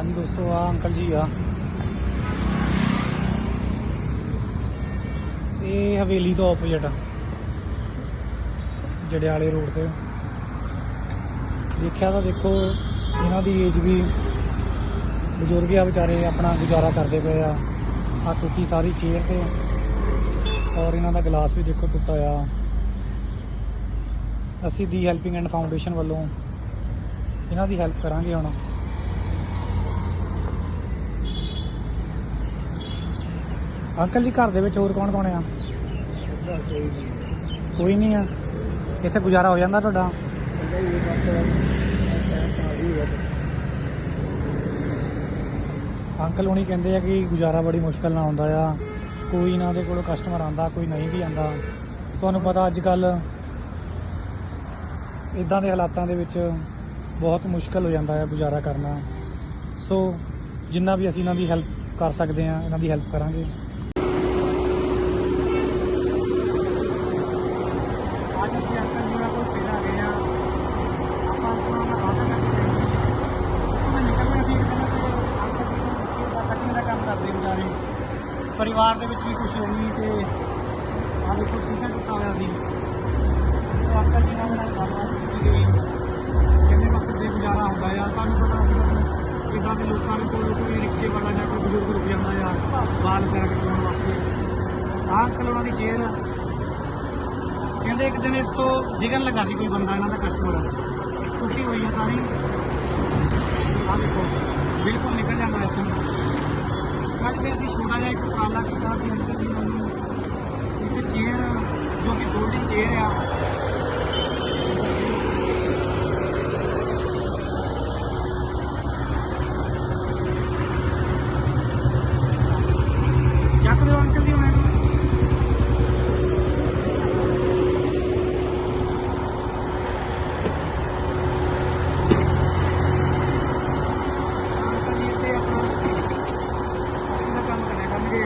ਹਾਂਜੀ ਦੋਸਤੋ ਆ ਅੰਕਲ ਜੀ ਆ। ਇਹ ਹਵੇਲੀ ਤੋਂ ਆਪੋਜ਼ਿਟ ਜੜਿਆਲੇ ਰੋਡ ਤੇ। ਦੇਖਿਆ ਤਾਂ ਦੇਖੋ, ਇਹਨਾਂ ਦੀ ਏਜ ਵੀ ਬਜ਼ੁਰਗ ਆ ਵਿਚਾਰੇ, ਆਪਣਾ ਗੁਜ਼ਾਰਾ ਕਰਦੇ ਪਏ ਆ। ਆ ਟੁੱਟੀ ਸਾਰੀ ਚੇਅਰ ਤੇ, ਔਰ ਇਹਨਾਂ ਦਾ ਗਲਾਸ ਵੀ ਦੇਖੋ ਟੁੱਟਾ ਆ ਅਸੀਂ ਦੀ ਹੈਲਪਿੰਗ ਐਂਡ ਫਾਊਂਡੇਸ਼ਨ ਵੱਲੋਂ ਇਹਨਾਂ ਦੀ ਹੈਲਪ ਕਰਾਂਗੇ ਹੁਣ। ਅੰਕਲ ਜੀ ਘਰ ਦੇ ਵਿੱਚ ਹੋਰ ਕੌਣ ਕੌਣ ਆ? ਕੋਈ ਨਹੀਂ ਆ। ਇੱਥੇ ਗੁਜ਼ਾਰਾ ਹੋ ਜਾਂਦਾ ਤੁਹਾਡਾ? ਅੰਕਲ ਹੁਣੀ ਕਹਿੰਦੇ ਆ ਕਿ ਗੁਜ਼ਾਰਾ ਬੜੀ ਮੁਸ਼ਕਲ ਨਾਲ ਹੁੰਦਾ ਆ। ਕੋਈ ਇਹਨਾਂ ਦੇ ਕੋਲੋਂ ਕਸਟਮਰ ਆਂਦਾ ਕੋਈ ਨਹੀਂ ਵੀ ਆਂਦਾ ਤੁਹਾਨੂੰ ਪਤਾ ਅੱਜ ਕੱਲ ਇਦਾਂ ਦੇ ਹਾਲਾਤਾਂ ਦੇ ਵਿੱਚ ਬਹੁਤ ਮੁਸ਼ਕਲ ਹੋ ਜਾਂਦਾ ਹੈ ਗੁਜ਼ਾਰਾ ਕਰਨਾ। ਸੋ ਜਿੰਨਾ ਵੀ ਅਸੀਂ ਇਹਨਾਂ ਦੀ ਹੈਲਪ ਕਰ ਸਕਦੇ ਹਾਂ ਇਹਨਾਂ ਦੀ ਹੈਲਪ ਕਰਾਂਗੇ ਅੱਜ ਅਸੀਂ ਅੰਕਲ ਜੀ ਨਾਲ ਕੋਲ ਫੇਰ ਆ ਗਏ ਆ ਆਪਾਂ ਆਪਣਾ ਵਾਅਦਾ ਕਰਕੇ ਗਏ ਉਹ ਨਿਕਲਦੇ ਸੀ ਕਿ ਅੰਕਲ ਜੀ ਨੂੰ ਦਾ ਕੱਟਣ ਦਾ ਕੰਮ ਕਰਦੇ ਵਿਚਾਰੇ ਪਰਿਵਾਰ ਦੇ ਵਿੱਚ ਵੀ ਖੁਸ਼ੀ ਹੋਣੀ ਤੇ ਆ ਦੇਖੋ ਸ਼ੀਸ਼ਾ ਟੁੱਟਾ ਹੋਇਆ ਸੀ। ਉਹ ਅੰਕਲ ਜੀ ਨਾਲ ਨਾਲ ਗੱਲਬਾਤ ਕੀਤੀ ਗਈ। ਕਹਿੰਦੇ ਬਸ ਸਿੱਧੇ ਗੁਜ਼ਾਰਾ ਹੁੰਦਾ ਆ। ਤੁਹਾਨੂੰ ਪਤਾ ਅੱਜ ਜਿੱਦਾਂ ਦੇ ਲੋਕਾਂ ਦੇ ਕੋਲ ਕੋਈ ਰਿਕਸ਼ੇ ਵਾਲਾ ਜਾਂ ਕੋਈ ਬਜ਼ੁਰਗ ਰੁਕ ਜਾਂਦਾ ਆ, ਬਾਲ ਵਗੈਰਾ ਕਟਵਾਉਣ ਵਾਸਤੇ। ਆਹ ਅੰਕਲ ਉਹਨਾਂ ਦੀ ਚੇਅਰ ਕਹਿੰਦੇ ਇੱਕ ਦਿਨ ਇਸ ਤੋਂ ਡਿੱਗਣ ਲੱਗਾ ਸੀ ਕੋਈ ਬੰਦਾ, ਇਹਨਾਂ ਦਾ ਕਸਟਮਰ ਖੁਸ਼ੀ ਹੋਈ ਹੈ ਤਾਂ ਹੀ ਆਹ ਦੇਖੋ, ਬਿਲਕੁਲ ਨਿਕਲ ਜਾਂਦਾ ਇੱਥੋਂ। ਕੱਲ ਤੇ ਅਸੀਂ ਛੋਟਾ ਜਿਹਾ ਇੱਕ ਕਾਲਾ ਕੀਤਾ ਸੀ ਅੰਕਲ ਜੀ ਇੱਕ ਚੇਅਰ ਜੋ ਕਿ ਗੋਲਡੀ ਚੇਅਰ ਆ ਚੱਕ ਦਿਓ ਅੰਕਲ ਜੀ ਉਹਨਾਂ ਨੂੰ ਅੰਕਲ ਜੀ ਇੱਥੇ ਆਪਣਾ ਆਪਣਾ ਕੰਮ ਕਰਿਆ ਕਰਨਗੇ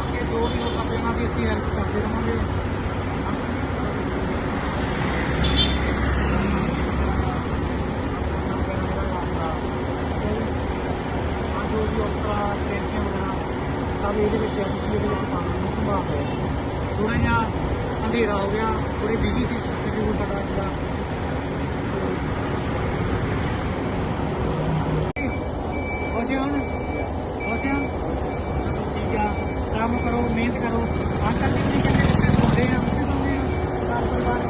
ਅੱਗੇ ਜੋ ਵੀ ਲੋਕ ਆਪਣੇ ਨਾਲ ਦੀ ਅਸੀਂ ਹੈਲਪ ਕਰਦੇ ਰਹਾਂਗੇ ਆ ਜੋ ਵੀ ਉਸਦਾ ਟੈਂਸ਼ਨ ਵਗੈਰਾ ਸਭ ਇਹਦੇ ਵਿੱਚ ਹੈ ਤੁਸੀਂ ਵਿੱਚ ਪਾਣੀ ਨੂੰ ਸੰਭਾਲ ਰਹੇ ਥੋੜਾ ਜਿਹਾ ਅੰਧੇਰਾ ਹੋ ਗਿਆ ਥੋੜੇ ਬਿਜ਼ੀ ਸੀ ਸ਼ਡਿਊਲ ਸਾਡਾ ਅੱਜ ਦਾ ਖੁਸ਼ ਹੋ ਨਾ ਖੁਸ਼ ਹੋ ਠੀਕ ਆ ਕੰਮ ਕਰੋ, ਮਿਹਨਤ ਕਰੋ। ਅੰਕਲ ਜੀ ਵੀ ਕਹਿੰਦੇ ਉੱਥੇ ਸੌਂਦੇ ਆ ਉੱਥੇ ਸੌਂਦੇ ਘਰ ਪਰਿਵਾਰ।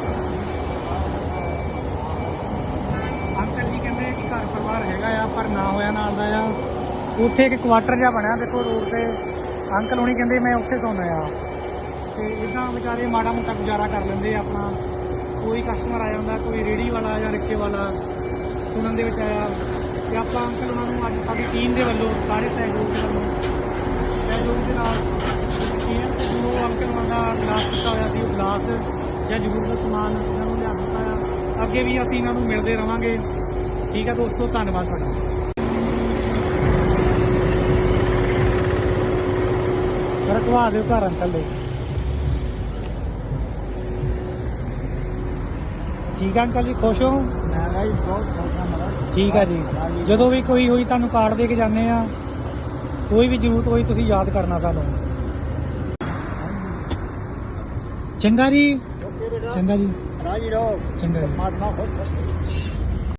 ਅੰਕਲ ਜੀ ਕਹਿੰਦੇ ਕਿ ਘਰ ਪਰਿਵਾਰ ਹੈਗਾ ਆ, ਪਰ ਨਾ ਹੋਇਆ ਨਾਲ ਦਾ ਆ। ਉੱਥੇ ਇੱਕ ਕੁਆਟਰ ਜਿਹਾ ਬਣਿਆ, ਦੇਖੋ ਰੋਡ ਤੇ। ਅੰਕਲ ਹੁਣੀ ਕਹਿੰਦੇ, ਮੈਂ ਉੱਥੇ ਸੌਣਾ ਆ। ਤੇ ਇਦਾਂ ਵਿਚਾਰੇ ਮਾੜਾ ਮੋਟਾ ਗੁਜ਼ਾਰਾ ਕਰ ਲੈਂਦੇ ਆਪਣਾ। ਕੋਈ ਕਸਟਮਰ ਆ ਜਾਂਦਾ, ਕੋਈ ਰੇੜੀ ਵਾਲਾ ਜਾਂ ਰਿਕਸ਼ੇ ਵਾਲਾ। ਸੁਣਨ ਦੇ ਵਿੱਚ ਆਇਆ। ਤੇ ਆਪਾਂ ਅੰਕਲ ਉਹਨਾਂ ਨੂੰ ਅੱਜ ਸਾਡੀ ਟੀਮ ਦੇ ਵੱਲੋਂ ਸਾਰੇ ਸਹਿਯੋਗ ਦੇ ਵੱਲੋਂ ਸਹਿਯੋਗ ਦੇ ਨਾਲ ਟੀਮ ਤੇ ਜੋ ਅੰਕਲ ਉਹਨਾਂ ਦਾ ਗਲਾਸ ਦਿੱਤਾ ਹੋਇਆ ਸੀ ਉਹ ਗਲਾਸ ਜਾਂ ਜ਼ਰੂਰਤ ਦਾ ਸਮਾਨ ਇਹਨਾਂ ਨੂੰ ਲਿਆ ਦਿੱਤਾ ਆ। ਅੱਗੇ ਵੀ ਅਸੀਂ ਇਹਨਾਂ ਨੂੰ ਮਿਲਦੇ ਰਵਾਂਗੇ। ਠੀਕ ਆ ਦੋਸਤੋ ਧੰਨਵਾਦ ਤੁਹਾਡਾ। ਰਖਵਾ ਦਿਓ ਘਰ ਅੰਕਲ ਦੇ। ਠੀਕ ਆ ਅੰਕਲ ਜੀ ਖੁਸ਼ ਹੋ? ਮੈਂ ਬਹੁਤ ਬਹੁਤ ਧੰਨਵਾਦ ਠੀਕ ਆ ਜੀ। ਜਦੋਂ ਵੀ ਕੋਈ ਹੋਈ ਤੁਹਾਨੂੰ ਕਾਰਡ ਦੇ ਕੇ ਜਾਂਦੇ ਆ ਕੋਈ ਵੀ ਜ਼ਰੂਰਤ ਹੋਈ ਤੁਸੀਂ ਯਾਦ ਕਰਨਾ ਸਾਨੂੰ। ਚੰਗਾ ਜੀ। ਚੰਗਾ ਜੀ। ਰਾਜੀ ਰਹੋ। ਚੰਗਾ ਜੀ।